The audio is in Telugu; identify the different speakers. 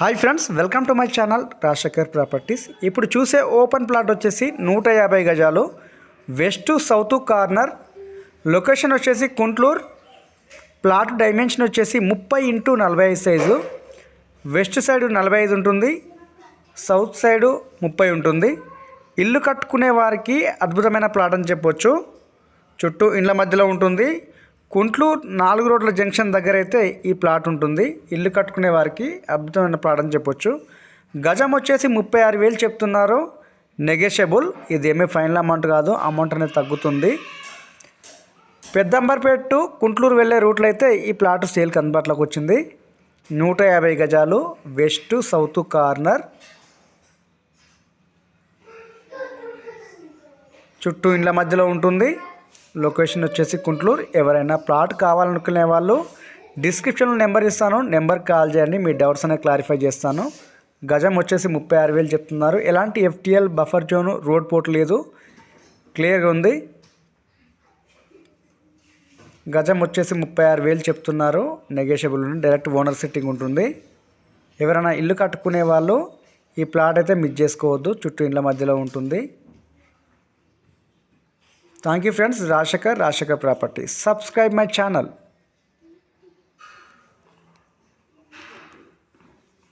Speaker 1: Hi friends welcome to my channel Rajasekhar properties. ఇప్పుడు చూసే ఓపెన్ ప్లాట్ వచ్చేసి నూట యాభై గజాలు. వెస్ట్ సౌత్ కార్నర్ లొకేషన్ వచ్చేసి కుంట్లూర్. ప్లాట్ డైమెన్షన్ వచ్చేసి ముప్పై ఇంటూ నలభై ఐదు సైజు వెస్ట్ సైడ్ నలభై ఐదు ఉంటుంది. సౌత్ సైడు ముప్పై ఉంటుంది. ఇల్లు కట్టుకునే వారికి అద్భుతమైన ప్లాట్ అని చెప్పొచ్చు. చుట్టూ ఇండ్ల మధ్యలో ఉంటుంది. కుంట్లూరు నాలుగు రోడ్ల జంక్షన్ దగ్గర అయితే ఈ ప్లాట్ ఉంటుంది. ఇల్లు కట్టుకునే వారికి అద్భుతమైన ప్లాట్ అని చెప్పొచ్చు. గజం వచ్చేసి ముప్పై ఆరు వేలు చెప్తున్నారు. నెగెషియబుల్. ఇది ఏమీ ఫైనల్ అమౌంట్ కాదు. అమౌంట్ అనేది తగ్గుతుంది. పెద్దంబర్పేట టు కుంట్లూరు వెళ్ళే రూట్లో అయితే ఈ ప్లాట్ సేల్కి అందుబాటులోకి వచ్చింది. నూట యాభై గజాలు. West south corner. చుట్టూ ఇండ్ల మధ్యలో ఉంటుంది. లొకేషన్ వచ్చేసి కుంట్లూరు. ఎవరైనా ప్లాట్ కావాలనుకునే వాళ్ళు డిస్క్రిప్షన్లో నెంబర్ ఇస్తాను. నెంబర్ కాల్ చేయండి మీ డౌట్స్ అనేవి క్లారిఫై చేస్తాను. గజం వచ్చేసి ముప్పై ఆరు వేలు చెప్తున్నారు. ఎలాంటి FTL buffer zone road port లేదు. క్లియర్గా ఉంది. గజం వచ్చేసి ముప్పై ఆరు వేలు చెప్తున్నారు. నెగోషియబుల్ ఉంది. డైరెక్ట్ ఓనర్ సిట్టింగ్ ఉంటుంది. ఎవరైనా ఇల్లు కట్టుకునే వాళ్ళు ఈ ప్లాట్ అయితే మిస్ చేసుకోవద్దు. చుట్టూ ఇండ్ల మధ్యలో ఉంటుంది. Thank you friends Rajasekhar Rajasekhar property subscribe my channel